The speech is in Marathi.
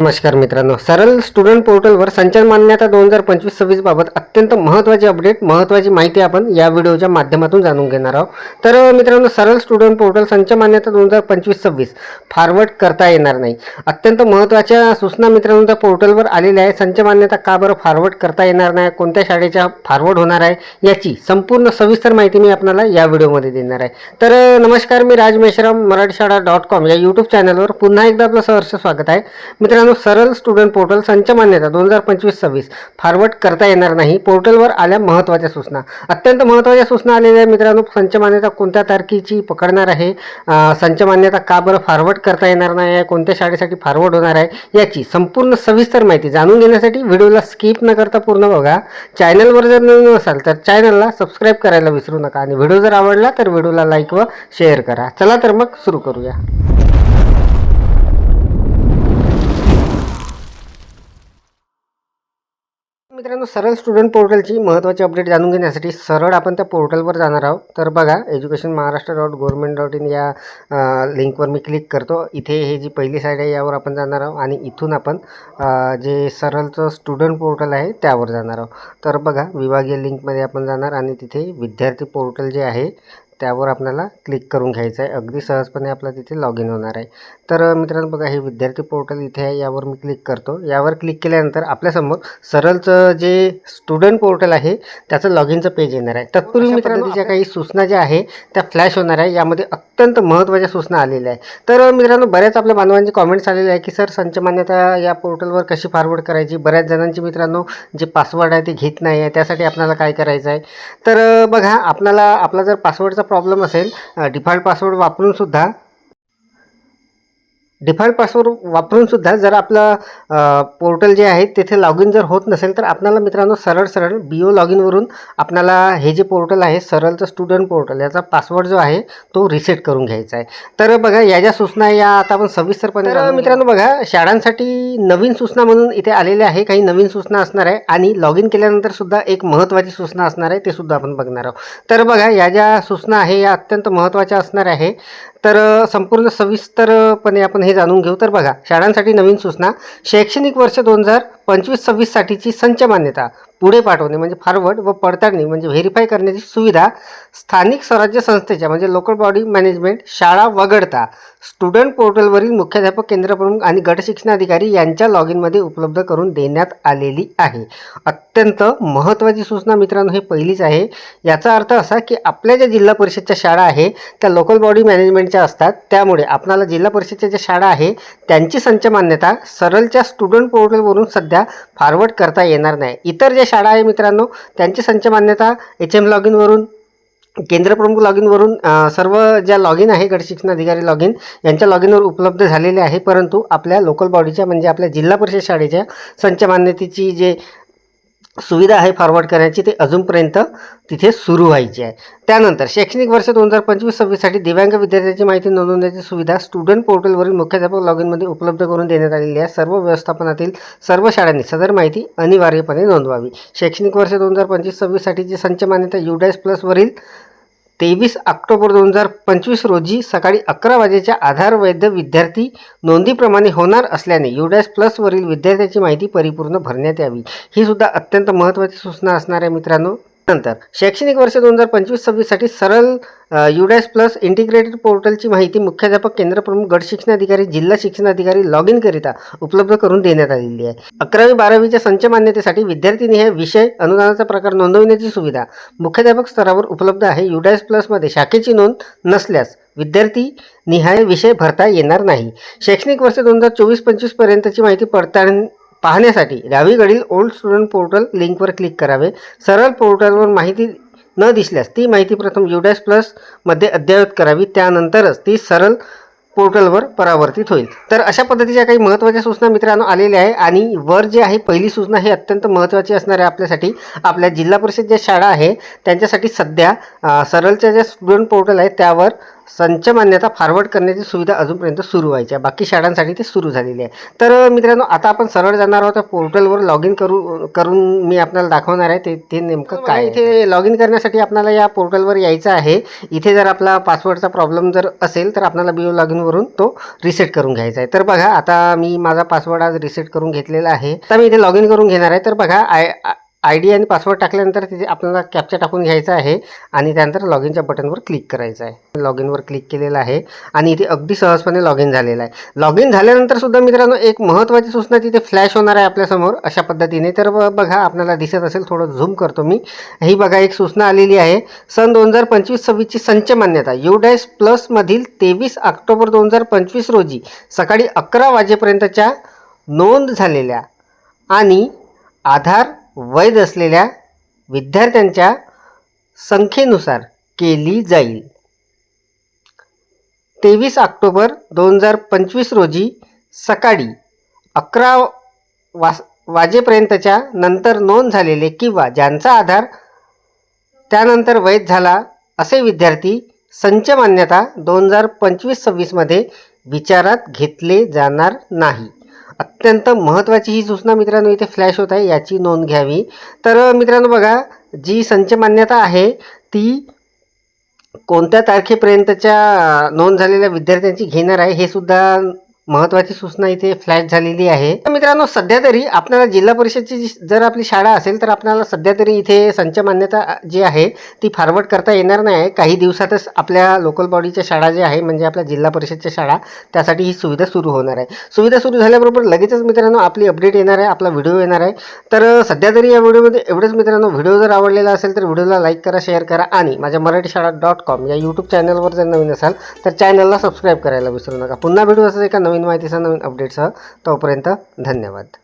नमस्कार मित्रांनो सरल स्टुडंट पोर्टलवर संचार मान्यता दोन हजार पंचवीस सव्वीस बाबत अत्यंत महत्त्वाची अपडेट महत्त्वाची माहिती आपण या व्हिडिओच्या माध्यमातून जाणून घेणार आहोत. तर मित्रांनो सरल स्टुडंट पोर्टल संच मान्यता दोन हजार पंचवीस सव्वीस फॉरवर्ड करता येणार नाही. अत्यंत महत्त्वाच्या सूचना मित्रांनो त्या पोर्टलवर आलेल्या आहे संच मान्यता का बरं फॉरवर्ड करता येणार नाही? कोणत्या शाळेच्या फॉरवर्ड होणार आहे? याची संपूर्ण सविस्तर माहिती मी आपल्याला या व्हिडिओमध्ये देणार आहे. तर नमस्कार मी राज मेश्राम मराठी शाळा डॉट कॉम या यूट्यूब चॅनलवर पुन्हा एकदा आपलं सहर्ष स्वागत आहे. मित्रांनो सरळ स्टुडंट पोर्टल संच मान्यता दोन हजार पंचवीस सव्वीस फॉरवर्ड करता येणार नाही. पोर्टलवर आल्या महत्त्वाच्या सूचना. अत्यंत महत्त्वाच्या सूचना आलेल्या आहे मित्रांनो संच मान्यता कोणत्या तारखेची पकडणार आहे? संच मान्यता का बरं फॉरवर्ड करता येणार नाही आहे? कोणत्या शाळेसाठी फॉरवर्ड होणार आहे? याची संपूर्ण सविस्तर माहिती जाणून घेण्यासाठी व्हिडिओला स्किप न करता पूर्ण बघा. चॅनलवर जर नवीन असाल तर चॅनलला सबस्क्राईब करायला विसरू नका. आणि व्हिडिओ जर आवडला तर व्हिडिओला लाईक व शेअर करा. चला तर मग सुरू करूया. मित्रांनो सरळ स्टुडंट पोर्टलची महत्त्वाची अपडेट जाणून घेण्यासाठी सरळ आपण त्या पोर्टलवर जाणार आहोत. तर बघा education Maharashtra dot government dot in या लिंकवर मी क्लिक करतो. इथे हे जी पहिली साईड आहे यावर आपण जाणार आहोत आणि इथून आपण जे सरळचं स्टुडंट पोर्टल आहे त्यावर जाणार आहोत. तर बघा विभागीय लिंकमध्ये आपण जाणार आणि तिथे विद्यार्थी पोर्टल जे आहे त्यावर आपल्याला क्लिक करून घ्यायचं आहे. अगदी सहजपणे आपला तिथे लॉग इन होणार आहे. तर मित्रांनो बघा हे विद्यार्थी पोर्टल इथे आहे. यावर मी क्लिक करतो. यावर क्लिक केल्यानंतर आपल्यासमोर सरळचं जे स्टुडंट पोर्टल आहे त्याचं लॉग इनचं पेज येणार आहे. तत्पूर्वी मित्रांनो तिच्या काही सूचना ज्या आहे त्या फ्लॅश होणार आहे. यामध्ये अत्यंत महत्त्वाच्या सूचना आलेल्या आहे तर मित्रांनो बऱ्याच आपल्या बांधवांचे कॉमेंट्स आलेले आहे की सर संच मान्यता या पोर्टलवर कशी फॉरवर्ड करायची? बऱ्याच जणांची मित्रांनो जे पासवर्ड आहे ते घेत नाही आहे. त्यासाठी आपल्याला काय करायचं आहे? तर बघा आपल्याला आपला जर पासवर्डचा प्रॉब्लेम असेल डिफॉल्ट पासवर्ड वापरून सुद्धा डिफॉल्ट पासवर्ड वापरून सुद्धा जर आपलं पोर्टल जे आहे तेथे लॉग इन जर होत नसेल तर आपल्याला मित्रांनो सरळ सरळ बी ओ लॉग इनवरून आपल्याला हे जे पोर्टल आहे सरळचं स्टुडंट पोर्टल याचा पासवर्ड जो आहे तो रिसेट करून घ्यायचा आहे. तर बघा या ज्या सूचना या आता आपण सविस्तरपणे तर मित्रांनो बघा शाळांसाठी नवीन सूचना म्हणून इथे आलेल्या आहे. काही नवीन सूचना असणार आहे आणि लॉग इन केल्यानंतर सुद्धा एक महत्त्वाची सूचना असणार आहे ते सुद्धा आपण बघणार आहोत. तर बघा या ज्या सूचना आहे या अत्यंत महत्त्वाच्या असणार आहे. तर संपूर्ण सविस्तरपणे आपण हे जाणून घेऊ. तर बघा शाळांसाठी नवीन सूचना. शैक्षणिक वर्ष दोन हजार पंचवीस सव्वीससाठीची संच मान्यता पुढे पाठवणे म्हणजे फॉरवर्ड व पडताळणी म्हणजे व्हेरीफाय करण्याची सुविधा स्थानिक स्वराज्य संस्थेच्या म्हणजे लोकल बॉडी मॅनेजमेंट शाळा वगळता स्टुडंट पोर्टलवरील मुख्याध्यापक केंद्रप्रमुख आणि गट शिक्षणाधिकारी यांच्या लॉग इनमध्ये उपलब्ध करून देण्यात आलेली आहे. अत्यंत महत्त्वाची सूचना मित्रांनो हे पहिलीच आहे. याचा अर्थ असा की आपल्या ज्या जिल्हा परिषदच्या शाळा आहे त्या लोकल बॉडी मॅनेजमेंटच्या असतात. त्यामुळे आपणाला जिल्हा परिषदच्या ज्या शाळा आहे त्यांची संच मान्यता सरळच्या स्टुडंट पोर्टलवरून सध्या फॉरवर्ड करता येणार नाही. इतर ज्या शाळा आहे मित्रांनो त्यांची संच मान्यता एच एम लॉग इनवरून केंद्रप्रमुख लॉग इनवरून सर्व ज्या लॉग इन आहे गट शिक्षण अधिकारी लॉग इन यांच्या लॉग इनवर उपलब्ध झालेले आहे. परंतु आपल्या लोकल बॉडीच्या म्हणजे आपल्या जिल्हा परिषद शाळेच्या संच मान्यतेची जे सुविधा आहे फॉरवर्ड करण्याची ते अजूनपर्यंत तिथे सुरू व्हायची आहे. त्यानंतर शैक्षणिक वर्ष दोन हजार पंचवीस सव्वीससाठी दिव्यांग विद्यार्थ्यांची माहिती नोंदवण्याची सुविधा स्टुडंट पोर्टलवरील मुख्याध्यापक लॉग इनमध्ये उपलब्ध करून देण्यात आलेली आहे. सर्व व्यवस्थापनातील सर्व शाळांनी सदर माहिती अनिवार्यपणे नोंदवावी. शैक्षणिक वर्ष दोन हजार पंचवीस सव्वीससाठीची संच मान्यता युडॅस प्लसवरील तेवीस ऑक्टोबर दोन हजार पंचवीस रोजी सकाळी अकरा वाजेच्या आधार वैध विद्यार्थी नोंदीप्रमाणे होणार असल्याने युडॅस प्लसवरील विद्यार्थ्याची माहिती परिपूर्ण भरण्यात यावी. ही सुद्धा अत्यंत महत्त्वाची सूचना असणार आहे मित्रांनो. नंतर शैक्षणिक वर्ष दोन हजार पंचवीस सव्वीससाठी सरळ युडॅस प्लस इंटिग्रेटेड पोर्टलची माहिती मुख्याध्यापक केंद्रप्रमुख गट शिक्षणाधिकारी जिल्हा शिक्षणाधिकारी लॉग इनकरिता उपलब्ध करून देण्यात आलेली आहे. अकरावी बारावीच्या संच मान्यतेसाठी विद्यार्थीनिहाय विषय अनुदानाचा प्रकार नोंदविण्याची सुविधा मुख्याध्यापक स्तरावर उपलब्ध आहे. युडॅस प्लसमध्ये शाखेची नोंद नसल्यास विद्यार्थी निहाय विषय भरता येणार नाही. शैक्षणिक वर्ष दोन हजार चोवीस पंचवीसपर्यंतची माहिती पडताळणी पाहण्यासाठी दहावीकडील ओल्ड स्टुडंट पोर्टल लिंकवर क्लिक करावे. सरळ पोर्टलवर माहिती न दिसल्यास ती माहिती प्रथम युडॅस प्लसमध्ये अद्ययावत करावी. त्यानंतरच ती सरळ पोर्टलवर परावर्तित होईल. तर अशा पद्धतीच्या काही महत्त्वाच्या सूचना मित्रांनो आलेल्या आहे आणि वर जे आहे पहिली सूचना ही अत्यंत महत्त्वाची असणार आहे आपल्यासाठी. आपल्या जिल्हा परिषद ज्या शाळा आहे त्यांच्यासाठी सध्या सरळच्या ज्या स्टुडंट पोर्टल आहे त्यावर संच मान्यता फॉरवर्ड करण्याची सुविधा अजूनपर्यंत सुरू व्हायची आहे. बाकी शाळांसाठी ते सुरू झालेली आहे. तर मित्रांनो आता आपण सरळ जाणार आहोत. पोर्टलवर लॉग इन करू करून मी आपल्याला दाखवणार आहे. ते ते नेमकं काय. इथे लॉग इन करण्यासाठी आपल्याला या पोर्टलवर यायचं आहे. इथे जर आपला पासवर्डचा प्रॉब्लेम जर असेल तर आपल्याला बिओ लॉग इनवरून तो रिसेट करून घ्यायचा आहे. तर बघा आता मी माझा पासवर्ड आज रिसेट करून घेतलेला आहे. आता मी इथे लॉग इन करून घेणार आहे. तर बघा आय आय डी आणि पासवर्ड टाकल्यानंतर तिथे आपल्याला कॅप्चा टाकून घ्यायचा आहे आणि त्यानंतर लॉग इनच्या बटनवर क्लिक करायचं आहे. लॉग इनवर क्लिक केलेलं आहे आणि इथे अगदी सहजपणे लॉग इन झालेलं आहे. लॉग इन झाल्यानंतर सुद्धा मित्रांनो एक महत्त्वाची सूचना तिथे फ्लॅश होणार आहे आपल्यासमोर अशा पद्धतीने तर बघा आपल्याला दिसत असेल थोडं झूम करतो मी. ही बघा एक सूचना आलेली आहे. सन दोन हजार पंचवीस सव्वीसची संच मान्यता. यू डॅश प्लसमधील तेवीस ऑक्टोबर दोन हजार पंचवीस रोजी सकाळी अकरा वाजेपर्यंतच्या नोंद झालेल्या आणि आधार वैध असलेल्या विद्यार्थ्यांच्या संख्येनुसार केली जाईल. तेवीस ऑक्टोबर दोन हजार पंचवीस रोजी सकाळी अकरा वास वाजेपर्यंतच्या नंतर नोंद झालेले किंवा ज्यांचा आधार त्यानंतर वैध झाला असे विद्यार्थी संच मान्यता दोन हजार पंचवीस सव्वीसमध्ये विचारात घेतले जाणार नाही. अत्यंत महत्त्वाची ही सूचना मित्रांनो इथे फ्लॅश होत आहे याची नोंद घ्यावी. तर मित्रांनो बघा जी संच मान्यता आहे ती कोणत्या तारखेपर्यंतच्या नोंद झालेल्या विद्यार्थ्यांची घेणार आहे हे सुद्धा महत्त्वाची सूचना इथे फ्लॅश झालेली आहे. तर मित्रांनो सध्या तरी आपल्याला जिल्हा परिषदची जर आपली शाळा असेल तर आपल्याला सध्या तरी इथे संच मान्यता जी आहे ती फॉरवर्ड करता येणार नाही. आहे काही दिवसातच आपल्या लोकल बॉडीच्या शाळा ज्या आहे म्हणजे आपल्या जिल्हा परिषदच्या शाळा त्यासाठी ही सुविधा सुरू होणार आहे. सुविधा सुरू झाल्याबरोबर लगेचच मित्रांनो आपली अपडेट येणार आहे आपला व्हिडिओ येणार आहे. तर सध्या तरी या व्हिडिओमध्ये एवढंच मित्रांनो. व्हिडिओ जर आवडलेला असेल तर व्हिडिओला लाईक करा शेअर करा आणि माझ्या मराठी शाळा डॉट कॉम या यूट्यूब चॅनलवर जर नवीन असाल तर चॅनलला सबस्क्राईब करायला विसरू नका. पुन्हा भेटू असंच एका नवीन माहितीसह नवीन अपडेटसह तोपर्यंत धन्यवाद.